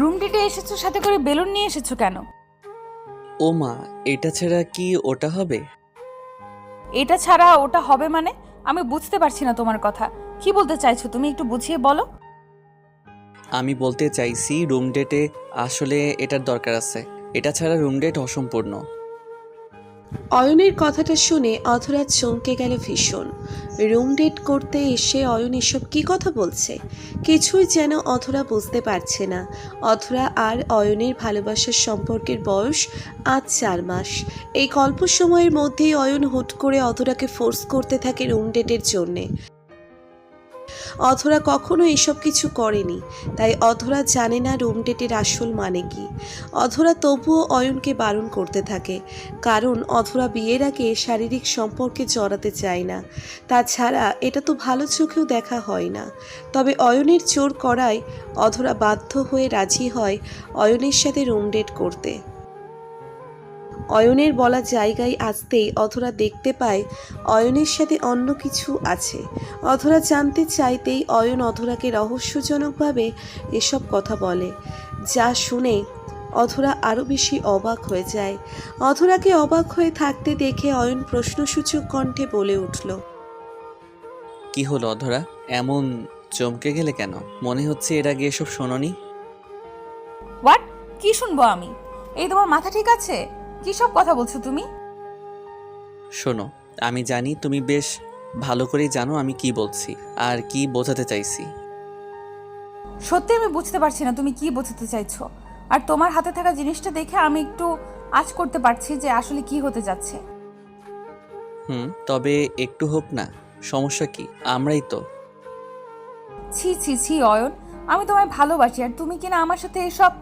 Room ডেটে এসেছ সাথে করে বেলুন নিয়ে এসেছ কেন? ও মা এটা ছাড়া কি ওটা হবে? এটা ছাড়া ওটা হবে মানে? আমি বুঝতে পারছি না তোমার কথা। কি বলতে চাইছো তুমি একটু বুঝিয়ে বলো। আমি বলতে চাইছি রুম ডেটে আসলে এটার দরকার আছে। এটা ছাড়া রুম ডেট অসম্পূর্ণ। অয়নের কথাটা শুনে অথরা চমকে গেল ভীষণ। রুম ডেট করতে এসে অয়ন এসব কী কথা বলছে? কিছুই যেন অথরা বুঝতে পারছে না। অথরা আর অয়নের ভালোবাসার সম্পর্কের বয়স আজ চার মাস। এই অল্প সময়ের মধ্যেই অয়ন হুট করে অথরাকে ফোর্স করতে থাকে রুম ডেটের জন্যে। অধরা কখনো এসব কিছু করেনি। তাই অধরা জানে না রুম ডেটের আসল মানে কি। অধরা তবুও অয়নকে বারণ করতে থাকে, কারণ অধরা বিয়ের আগে শারীরিক সম্পর্কে জড়াতে চায় না। তাছাড়া এটা তো ভালো চোখেও দেখা হয় না। তবে অয়নের চোর করায় অধরা বাধ্য হয়ে রাজি হয় অয়নের সাথে রুম ডেট করতে। অয়নের বলা জায়গায় আসতেই অধরা দেখতে পায় অয়নের সাথে অন্য কিছু আছে। অধরা জানতে চাইতেই অয়ন অধরাকে রহস্যজনকভাবে এসব কথা বলে। যা শুনে অধরা আরও বেশি অবাক হয়ে যায়। অধরাকে অবাক হয়ে থাকতে দেখে অয়ন প্রশ্নসূচক কণ্ঠে বলে উঠল কি হলো অধরা? এমন চমকে গেলে কেন? মনে হচ্ছে এর আগে এসব শোনোনি? হোয়াট কি শুনব আমি? এই তোমার মাথা ঠিক আছে? কি সব কথা বলছো তুমি? শোনো আমি জানি তুমি বেশ ভালো করেই জানো আমি কি বলছি আর কি বোঝাতে চাইছি। সত্যি আমি বুঝতে পারছি না তুমি কি বোঝাতে চাইছো। আর তোমার হাতে থাকা জিনিসটা দেখে আমি একটু আজ করতে পারছি যে আসলে কি হতে যাচ্ছে। হুম তবে একটু হোক না সমস্যা কি? আমরাই তো। ছি ছি ছি অয়ন আমি তোমায় ভালোবাসি আর তুমি কিনা আমার সাথে এসব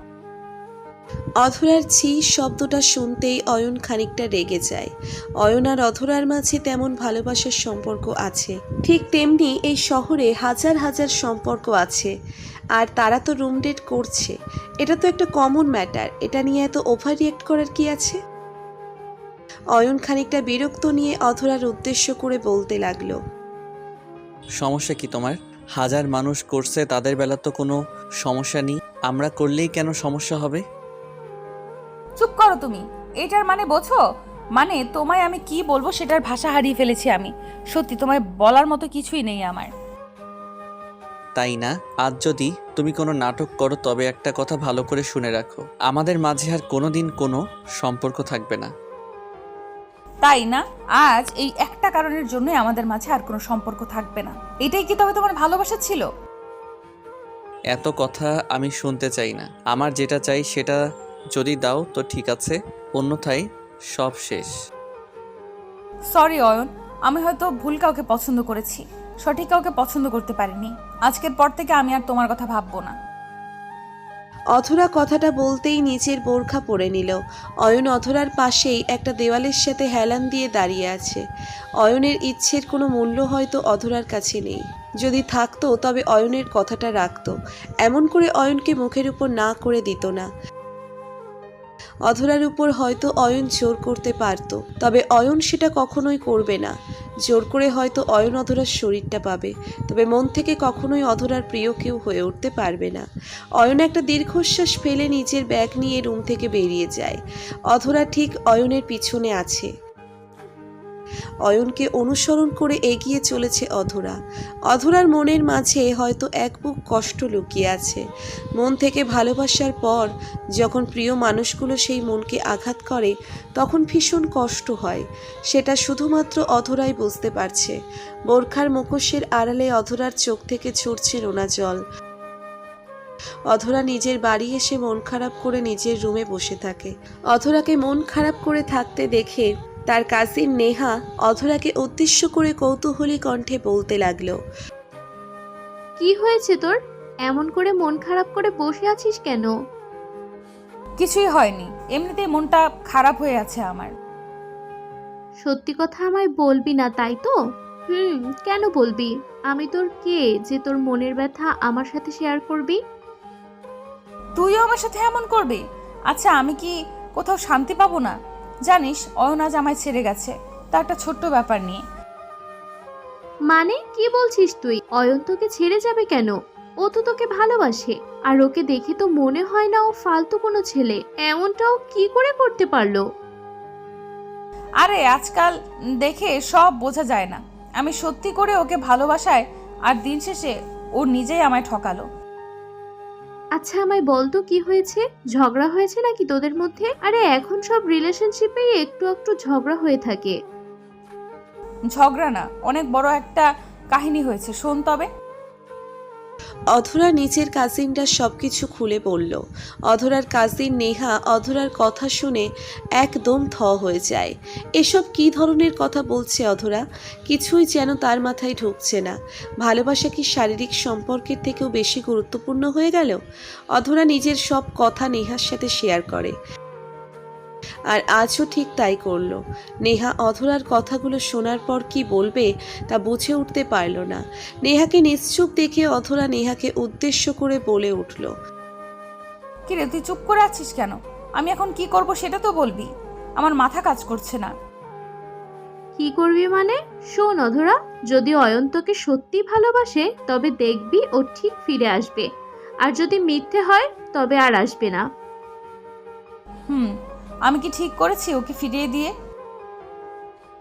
অধরার ছি শব্দটা শুনতেই অয়ন খানিকটা রেগে যায়। অয়ন আর অধরার মাঝে তেমন ভালোবাসার সম্পর্ক আছে। ঠিক তেমনি এই শহরে হাজার হাজার সম্পর্ক আছে। আর তারা তো রুম ডেট করছে। এটা তো একটা কমন ম্যাটার এটা নিয়ে এত ওভার রিয়েক্ট করার কি আছে? অয়ন খানিকটা বিরক্ত নিয়ে অধরার উদ্দেশ্য করে বলতে লাগল। সমস্যা কি তোমার? হাজার মানুষ করছে, তাদের বেলা তো কোনো সমস্যা নেই। আমরা করলেই কেন সমস্যা হবে? চুপ করো তুমি। এটার মানে বোঝো? মানে তোমায় আমি কি বলব সেটার ভাষা হারিয়ে ফেলেছি আমি। সত্যি তোমায় বলার মতো কিছুই নেই আমার। তাই না? আজ যদি তুমি কোনো নাটক করো তবে একটা কথা ভালো করে শুনে রাখো। আমাদের মাঝে আর কোনোদিন কোনো সম্পর্ক থাকবে না। তাই না? আজ এই একটা কারণের জন্যই আমাদের মাঝে আর কোনো সম্পর্ক থাকবে না। এটাই কি তবে তোমার ভালোবাসা ছিল? এত কথা আমি শুনতে চাই না। আমার যেটা চাই সেটা যদি দাও তো ঠিক আছে অন্যথায় সব শেষ। সরি অয়ন আমি হয়তো ভুল কাউকে পছন্দ করেছি। সঠিক কাউকে পছন্দ করতে পারিনি। আজকের পর থেকে আমি আর তোমার কথা ভাববো না। অধরা কথাটা বলতেই নিচের বোরখা পরে নিল। অয়ন অধরার পাশেই একটা দেওয়ালের সাথে হেলান দিয়ে দাঁড়িয়ে আছে। অয়নের ইচ্ছের কোনো মূল্য হয়তো অধরার কাছে নেই। যদি থাকতো তবে অয়নের কথাটা রাখতো। এমন করে অয়নকে মুখের উপর না করে দিত না। অধরার উপর হয়তো অয়ন জোর করতে পারত, তবে অয়ন সেটা কখনোই করবে না। জোর করে হয়তো অয়ন অধরার শরীরটা পাবে, তবে মন থেকে কখনোই অধরার প্রিয় কেউ হয়ে উঠতে পারবে না। অয়ন একটা দীর্ঘশ্বাস ফেলে নিজের ব্যাগ নিয়ে রুম থেকে বেরিয়ে যায়। অধরা ঠিক অয়নের পিছনে আছে। অয়নকে অনুসরণ করে এগিয়ে চলেছে অধরা। অধরার মনের মাঝে হয়তো এক বুক কষ্ট লুকিয়ে আছে। মন থেকে ভালোবাসার পর যখন প্রিয় মানুষগুলো সেই মনকে আঘাত করে, তখন ভীষণ কষ্ট হয়। সেটা শুধুমাত্র অধরাই বুঝতে পারছে। বোরখার মুখোশের আড়ালে অধরার চোখ থেকে ঝরছে নোনা জল। অধরা নিজের বাড়ি এসে মন খারাপ করে নিজের রুমে বসে থাকে। অধরাকে মন খারাপ করে থাকতে দেখে তার কাজিন নেহা অধরাকে উদ্দেশ্য করে কৌতূহলী কণ্ঠে বলতে লাগল কি হয়েছে তোর? এমন করে মন খারাপ করে বসে আছিস কেন? কিছুই হয়নি। এমনিতেই মনটা খারাপ হয়ে আছে আমার। সত্যি কথা আমায় বলবি না তাই তো? হুম কেন বলবি? আমি তোর কে যে তোর মনের ব্যথা আমার সাথে শেয়ার করবি? তুইও আমার সাথে এমন করবি? আচ্ছা আমি কি কোথাও শান্তি পাবো না? জানিস অয়ন আজ আমায় ছেড়ে গেছে। তা একটা ছোট্ট ব্যাপার নিয়ে। মানে কি বলছিস তুই? অয়ন তোকে ছেড়ে যাবে কেন? ও তো তোকে ভালোবাসে। আর ওকে দেখে তো মনে হয় না ও ফালতু কোনো ছেলে। এমনটাও কি করে করতে পারল? আরে আজকাল দেখে সব বোঝা যায় না। আমি সত্যি করে ওকে ভালোবাসায় আর দিন শেষে ও নিজেই আমায় ঠকালো। আচ্ছা আমায় বলতো কি হয়েছে? ঝগড়া হয়েছে নাকি তোদের মধ্যে? আরে, এখন সব রিলেশনশিপেই একটু একটু ঝগড়া হয়ে থাকে। ঝগড়া না, অনেক বড় একটা কাহিনী হয়েছে। শোন তবে। অধরা নিচের কাজিনটা সবকিছু খুলে বলল। অধরার কাজিন নেহা অধরার কথা শুনে একদম থ হয়ে যায়। এসব কী ধরনের কথা বলছে অধরা? কিছুই যেন তার মাথায় ঢুকছে না। ভালোবাসা কি শারীরিক সম্পর্কের থেকেও বেশি গুরুত্বপূর্ণ হয়ে গেল? অধরা নিজের সব কথা নেহার সাথে শেয়ার করে। আর আজও ঠিক তাই করল। নেহা অধরার কথাগুলো শোনার পর কি বলবে তা বুঝে উঠতে পারল না। নেহাকে নিশ্চুপ দেখে অধরা নেহাকে উদ্দেশ্য করে বলে উঠল কিরে তুই চুপ করে আছিস কেন? আমি এখন কি করব সেটা তো বলবি। আমার মাথা কাজ করছে না। কি করবি মানে? শোন অধরা যদি অয়ন্তকে সত্যি ভালোবাসে তবে দেখবি ও ঠিক ফিরে আসবে। আর যদি মিথ্যে হয় তবে আর আসবে না। আমি কি ঠিক করেছি ওকে ফিরিয়ে দিয়ে?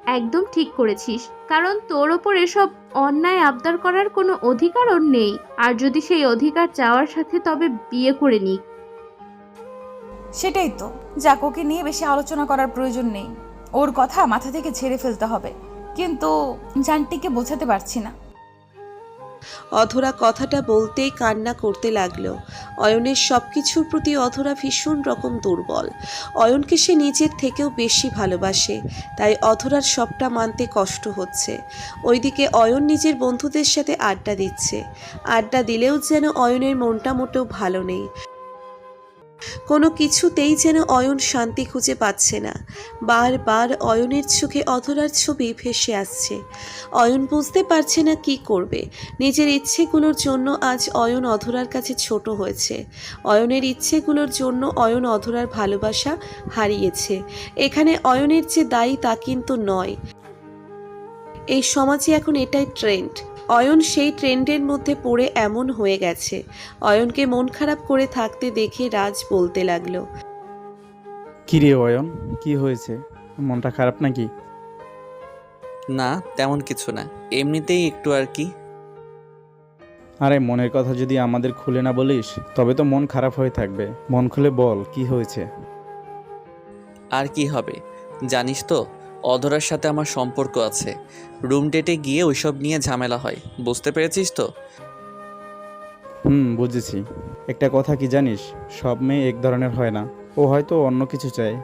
একদম ঠিক করেছিস কারণ তোর ওপর এসব অন্যায় আবদার করার কোনো অধিকার ওর নেই। আর যদি সেই অধিকার চাওয়ার সাথে তবে বিয়ে করে নিক। সেটাই তো। যাক ওকে নিয়ে বেশি আলোচনা করার প্রয়োজন নেই। ওর কথা মাথা থেকে ঝেড়ে ফেলতে হবে। কিন্তু জানটিকে বোঝাতে পারছি না। অধরা কথাটা বলতেই কান্না করতে লাগল। অয়নের সব কিছুর প্রতি অধরা ভীষণ রকম দুর্বল। অয়নকে সে নিজের থেকেও বেশি ভালোবাসে, তাই অধরার সবটা মানতে কষ্ট হচ্ছে। ওইদিকে অয়ন নিজের বন্ধুদের সাথে আড্ডা দিচ্ছে। আড্ডা দিলেও যেন অয়নের মনটা মোটেও ভালো নেই। কোনো কিছুতেই যেন অয়ন শান্তি খুঁজে পাচ্ছে না। বারবার অয়নের চোখে অধরার ছবি ভেসে আসছে। অয়ন বুঝতে পারছে না কি করবে। নিজের ইচ্ছেগুলোর জন্য আজ অয়ন অধরার কাছে ছোট হয়েছে। অয়নের ইচ্ছেগুলোর জন্য অয়ন অধরার ভালোবাসা হারিয়েছে। এখানে অয়নের যে দায়ী তা কিন্তু নয়। এই সমাজে এখন এটাই ট্রেন্ড অয়ন সেই ট্রেন্ডের মধ্যে পড়ে এমন হয়ে গেছে। অয়নকে মন খারাপ করে থাকতে দেখে রাজ বলতে লাগল কি রে অয়ন কি হয়েছে? মনটা খারাপ নাকি? না তেমন কিছু না। এমনিতেই একটু আর কি। আরে মনের কথা যদি আমাদের খুলে না বলিস তবে তো মন খারাপ হয়ে থাকবে। মন খুলে বল কি হয়েছে? আর কি হবে? জানিস তো অধরার সাথে আমার সম্পর্ক আছে। রুম ডেটে গিয়ে ওইসব নিয়ে ঝামেলা হয়। বুঝতে পেরেছিস তো? হুম বুঝেছি। একটা কথা কি জানিস? সব মেয়ে এক ধরনের হয় না। ও হয়তো অন্য কিছু চায়।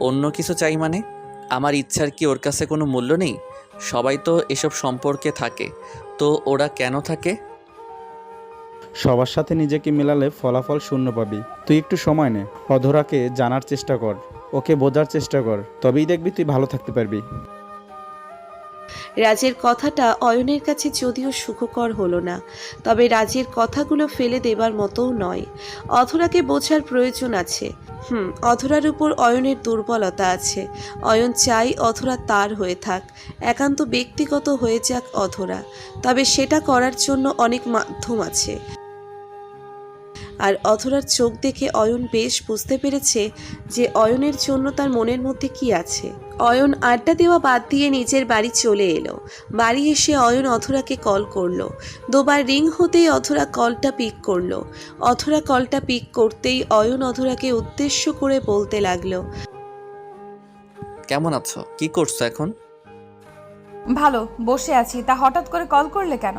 অন্য কিছু চাই মানে? আমার ইচ্ছার কি ওর কাছে কোনো মূল্য নেই? সবাই তো এসব সম্পর্কে থাকে। তো ওরা কেন থাকে? সবার সাথে নিজেকে মেলালে ফলাফল শূন্য পাবি। তুই একটু সময় নে। অধরাকে জানার চেষ্টা কর। ওকে বোঝার চেষ্টা কর, তবেই দেখবি তুই ভালো থাকতে পারবি। রাজের কথাটা অয়নের কাছে যদিও সুখকর হলো না, তবে রাজের কথাগুলো ফেলে দেবার মতোও নয়। অধরাকে বোঝার প্রয়োজন আছে। হুম, অধরার উপর অয়নের দুর্বলতা আছে। অয়ন চাই অধরা তার হয়ে থাক, একান্ত ব্যক্তিগত হয়ে যাক অধরা, তবে সেটা করার জন্য অনেক মাধ্যম আছে। আর অথরার চোখ দেখে অয়ন বেশ বুঝতে পেরেছে যে অয়নের জন্য তার মনের মধ্যে কি আছে। অয়ন আড্ডা দেওয়া বাদ দিয়ে নিজের বাড়ি চলে এলো। বাড়ি এসে অয়ন অথরাকে কল করল। দুবার রিং হতেই অধরা কলটা পিক করল। অথরা কলটা পিক করতেই অয়ন অধরাকে উদ্দেশ্য করে বলতে লাগল কেমন আছো? কি করছ এখন? ভালো বসে আছি। তা হঠাৎ করে কল করলে কেন?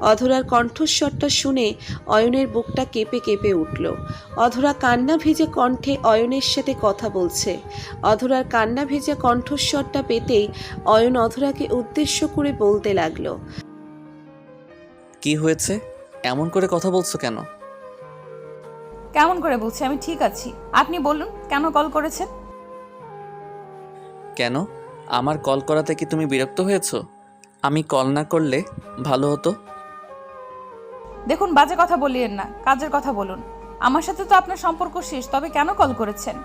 অধরার কণ্ঠস্বরটা শুনে অয়নের বুকটা কেঁপে কেঁপে উঠল। অধরা কান্না ভেজে কণ্ঠে অয়নের সাথে কথা বলছে। অধরার কান্না ভেজা কণ্ঠস্বরটা পেতেই অয়ন অধরাকে উদ্দেশ্য করে বলতে লাগল। কি হয়েছে? এমন করে কথা বলছো কেন? কেমন করে বলছি? আমি ঠিক আছি। আপনি বলুন কেন কল করেছেন? কেন? আমার কল করাতে কি তুমি বিরক্ত হয়েছো? আমি কল না করলে ভালো হতো? দেখুন বাজে কথা বলিয়েন না কাজের কথা বলুন। আমার সাথে তো আপনার সম্পর্ক শেষ তবে কেন কল করেছেন?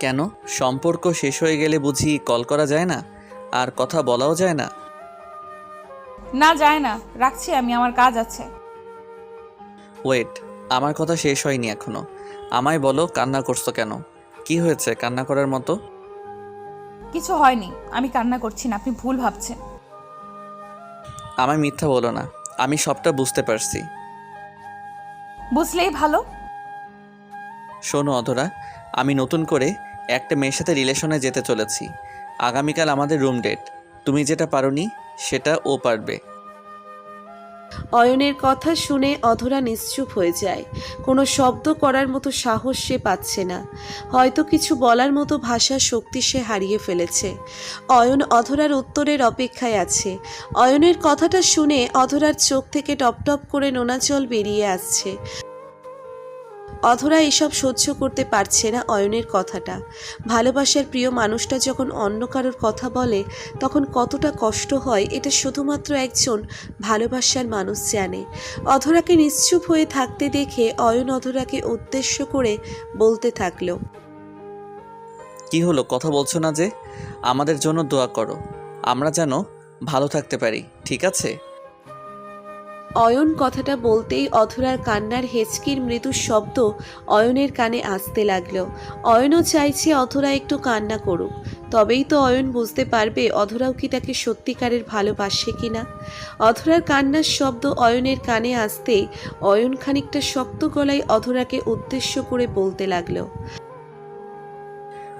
কেন? সম্পর্ক শেষ হয়ে গেলে বুঝি কল করা যায় না? আর কথা বলাও যায় না? না যায় না। রাখছি আমি আমার কাজ আছে। ওয়েট আমার কথা শেষ হয়নি এখনও। আমায় বলো কান্না করছ কেন? কি হয়েছে কান্না করার মতো? কিছু হয়নি। আমি কান্না করছি না আপনি ভুল ভাবছেন। আমায় মিথ্যা বলো না আমি সবটা বুঝতে পারছি। বুঝলেই ভালো। শোনো অধরা আমি নতুন করে একটা মেয়ের সাথে রিলেশনে যেতে চলেছি। আগামীকাল আমাদের রুম ডেট। তুমি যেটা পারোনি সেটা ও পারবে। অয়নের কথা শুনে অধরা নিশ্চুপ হয়ে যায়। কোনো শব্দ করার মতো সাহস সে পাচ্ছে না। হয়তো কিছু বলার মতো ভাষা শক্তি সে হারিয়ে ফেলেছে। অয়ন অধরার উত্তরের অপেক্ষায় আছে। অয়নের কথাটা শুনে অধরার চোখ থেকে টপটপ করে নোনা জল বেরিয়ে আসছে। অধরা এসব সহ্য করতে পারছে না অয়নের কথাটা। ভালোবাসার প্রিয় মানুষটা যখন অন্য কারোর কথা বলে, তখন কতটা কষ্ট হয় এটা শুধুমাত্র একজন ভালোবাসার মানুষ জানে। অধরাকে নিশ্চুপ হয়ে থাকতে দেখে অয়ন অধরাকে উদ্দেশ্য করে বলতে থাকল, কি হলো? কথা বলছো না যে? আমাদের জন্য দোয়া করো। আমরা যেন ভালো থাকতে পারি, ঠিক আছে? অয়ন কথাটা বলতেই অধরার কান্নার হেঁচকির মৃদু শব্দ অয়নের কানে আসতে লাগল। অয়নও চাইছে অধরা একটু কান্না করুক। তবেই তো অয়ন বুঝতে পারবে অধরাও কি তাকে সত্যিকারের ভালোবাসে কিনা। অধরার কান্নার শব্দ অয়নের কানে আসতে অয়ন খানিকটা শক্ত গলায় অধরাকে উদ্দেশ্য করে বলতে লাগল।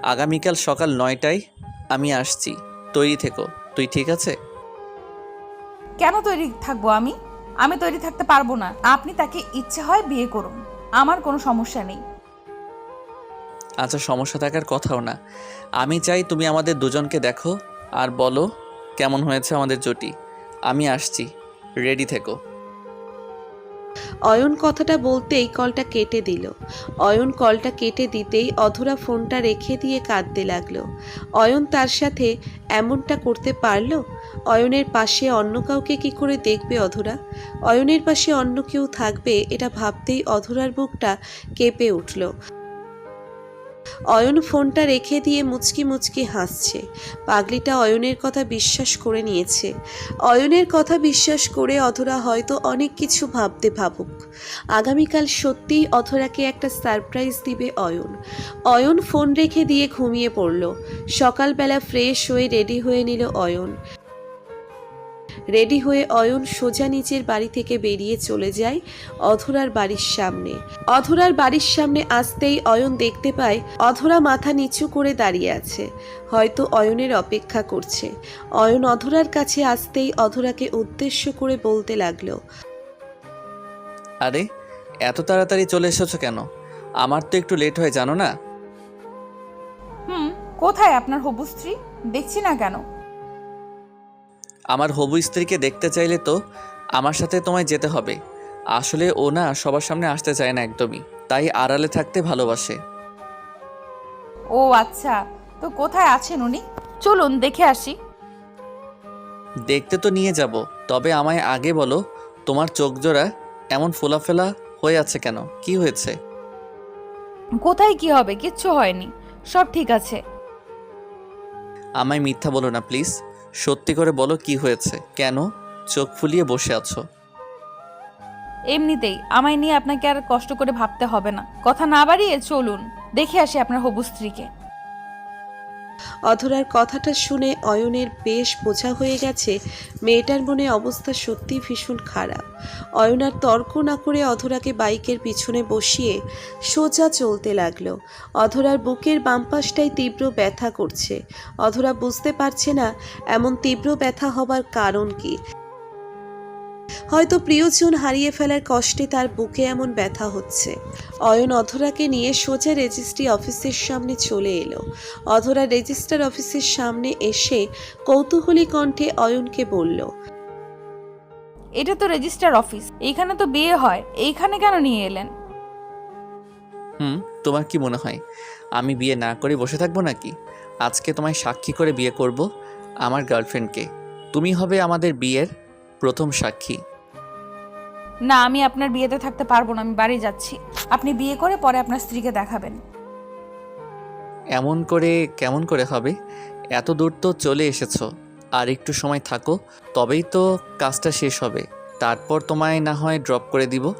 আগামীকাল সকাল নয়টায় আমি আসছি। তৈরি থেকো। তুই ঠিক আছে? কেন তৈরি থাকব আমি? আমি তৈরি থাকতে পারব না। আপনি তাকে ইচ্ছে হয় বিয়ে করুন। আমার কোনো সমস্যা নেই। আচ্ছা সমস্যা থাকার কথাও না। আমি চাই তুমি আমাদের দুজনকে দেখো আর বলো কেমন হয়েছে আমাদের জুটি। আমি আসছি। রেডি থেকো। অয়ন কথাটা বলতেই কলটা কেটে দিল। অয়ন কলটা কেটে দিতেই অধরা ফোনটা রেখে দিয়ে কাঁদতে লাগল। অয়ন তার সাথে এমনটা করতে পারল? অয়নের পাশে অন্য কাউকে কি করে দেখবে অধরা? অয়নের পাশে অন্য কেউ থাকবে এটা ভাবতেই অধরার বুকটা কেঁপে উঠল। অয়ন ফোনটা রেখে দিয়ে মুচকি মুচকি হাসছে। পাগলিটা অয়নের কথা বিশ্বাস করে নিয়েছে। অয়নের কথা বিশ্বাস করে অধরা হয়তো অনেক কিছু ভাবতে ভাবুক। আগামীকাল সত্যিই অধরাকে একটা সারপ্রাইজ দিবে অয়ন। অয়ন ফোন রেখে দিয়ে ঘুমিয়ে পড়ল। সকালবেলা ফ্রেশ হয়ে রেডি হয়ে নিল অয়ন। রেডি হয়ে অয়ন সোজা নিচের বাড়ি থেকে বেরিয়ে চলে যায় অধরার বাড়ির সামনে। অধরার বাড়ির সামনে আসতেই অয়ন দেখতে পায় অধরা মাথা নিচু করে দাঁড়িয়ে আছে। হয়তো অয়নের অপেক্ষা করছে। অয়ন অধরার কাছে আসতেই অধরাকে উদ্দেশ্য করে বলতে লাগল আরে এত তাড়াতাড়ি চলে এসেছ কেন? আমার তো একটু লেট হয় জানো না? হুম কোথায় আপনার হবু স্ত্রী? দেখছি না কেন। আমার হবু স্ত্রীকে দেখতে চাইলে তো আমার সাথে তোমায় যেতে হবে। আসলে ও না সবার সামনে আসতে চায় না একদমই তাই আড়ালে থাকতে ভালোবাসে। ও আচ্ছা তো কোথায় আছেন উনি? চলুন দেখে আসি। দেখতে তো নিয়ে যাব তবে আমায় আগে বলো তোমার চোখ জোড়া এমন ফোলাফেলা হয়ে আছে কেন? কি হয়েছে? কোথায় কি হবে? কিচ্ছু হয়নি। সব ঠিক আছে। আমায় মিথ্যা বলো না প্লিজ। সত্যি করে বলো কি হয়েছে? কেন? চোখ ফুলিয়ে বসে আছো। এমনিতেই আমায় নিয়ে আপনাকে আর কষ্ট করে ভাবতে হবে না। কথা না বাড়িয়ে চলুন। দেখে আসি আপনার হবু স্ত্রীকে। অধরার কথাটা শুনে অয়নের বেশ বোঝা হয়ে গেছে মেয়েটার মনে অবস্থা সত্যি ভীষণ খারাপ। অয়নার তর্ক না করে অধরাকে বাইকের পিছনে বসিয়ে সোজা চলতে লাগল। অধরার বুকের বাম পাশটায় তীব্র ব্যথা করছে। অধরা বুঝতে পারছে না এমন তীব্র ব্যথা হবার কারণ কি। হয়তো প্রিয়জন হারিয়ে ফেলার কষ্টে তার বুকে এমন ব্যথা হচ্ছে। অয়ন অধরাকে নিয়ে সোজা রেজিস্ট্রি অফিসের সামনে চলে এলো। অধরা রেজিস্টার অফিসের সামনে এসে কৌতূহলী কণ্ঠে অয়নকে বলল এটা তো রেজিস্টার অফিস। এইখানে তো বিয়ে হয়। এইখানে কেন নিয়ে এলেন? হুম তোমার কি মনে হয়? আমি বিয়ে না করে বসে থাকব নাকি? আজকে তোমায় সাক্ষী করে বিয়ে করব আমার গার্লফ্রেন্ডকে। তুমি হবে আমাদের বিয়ের প্রথম সাক্ষী। না আমি আপনার বিয়েতে থাকতে পারব না আমি বাড়ি যাচ্ছি। আপনি বিয়ে করে পরে আপনার স্ত্রীকে দেখাবেন। এমন করে কেমন করে হবে? এত দূর তো চলে এসেছ। আর একটু সময় থাকো তবেই তো কাজটা শেষ হবে। তারপর তোমায় না হয় ড্রপ করে দিব।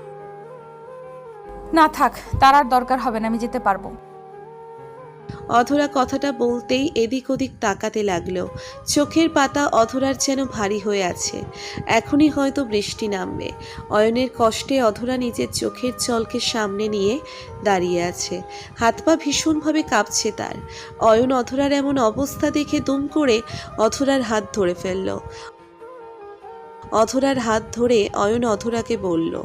না থাক তার আর দরকার হবে না আমি যেতে পারব। অধরা কথাটা বলতেই এদিক ওদিক তাকাতে লাগল। চোখের পাতা অধরার যেন ভারী হয়ে আছে। এখনই হয়তো বৃষ্টি নামবে। অয়নের কষ্টে অধরা নিজের চোখের জলকে সামনে নিয়ে দাঁড়িয়ে আছে। হাত পা ভীষণভাবে কাঁপছে তার। অয়ন অধরার এমন অবস্থা দেখে দুম করে অধরার হাত ধরে ফেলল। অধরার হাত ধরে অয়ন অধরাকে বলল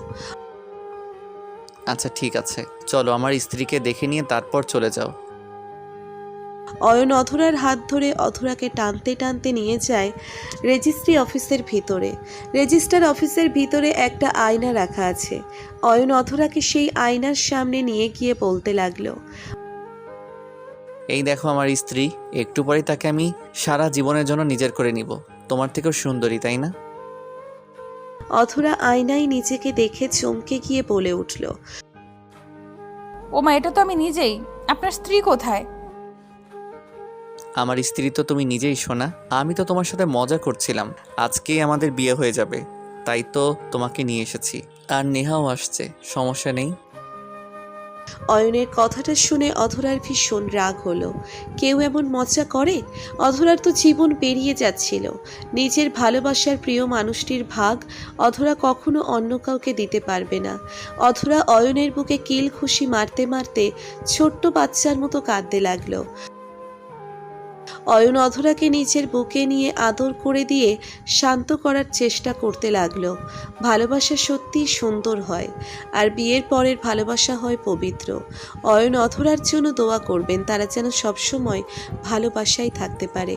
আচ্ছা ঠিক আছে। চলো, আমার স্ত্রীকে দেখে নিয়ে তারপর চলে যাও। অয়ন অধরার হাত ধরে অধরাকে টানতে টানতে নিয়ে যায় রেজিস্ট্রি অফিসের ভিতরে। রেজিস্টার অফিসের ভিতরে একটা আয়না রাখা আছে। অয়ন অধরাকে সেই আয়নার সামনে নিয়ে গিয়ে বলতে লাগল এই দেখো আমার স্ত্রী একটু পরেই তাকে আমি সারা জীবনের জন্য নিজের করে নিব। তোমার থেকেও সুন্দরী তাই না? অধরা আয়নায় নিজেকে দেখে চমকে গিয়ে বলে উঠল ও মা এটা তো আমি নিজেই। আপনার স্ত্রী কোথায়? আমার স্ত্রী তো তুমি নিজেই শোনা আমি তো তোমার সাথে মজা করছিলাম। আজকেই আমাদের বিয়ে হয়ে যাবে। তাই তো তোমাকে নিয়ে এসেছি। আর নেহাও আসছে। সমস্যা নেই। অয়নের কথাটা শুনে অধরার ভীষণ রাগ হলো। কেউ এমন মজা করে? অধরার তো জীবন পেরিয়ে যাচ্ছিল। নিজের ভালোবাসার প্রিয় মানুষটির ভাগ অধরা কখনো অন্য কাউকে দিতে পারবে না। অধরা অয়নের বুকে কিল খুশি মারতে মারতে ছোট্ট বাচ্চার মতো কাঁদতে লাগল। অয়ন অধরাকে নিজের বুকে নিয়ে আদর করে দিয়ে শান্ত করার চেষ্টা করতে লাগল। ভালোবাসা সত্যিই সুন্দর হয়, আর বিয়ের পরের ভালোবাসা হয় পবিত্র। অয়ন অধরার জন্য দোয়া করবেন, তারা যেন সবসময় ভালোবাসাই থাকতে পারে।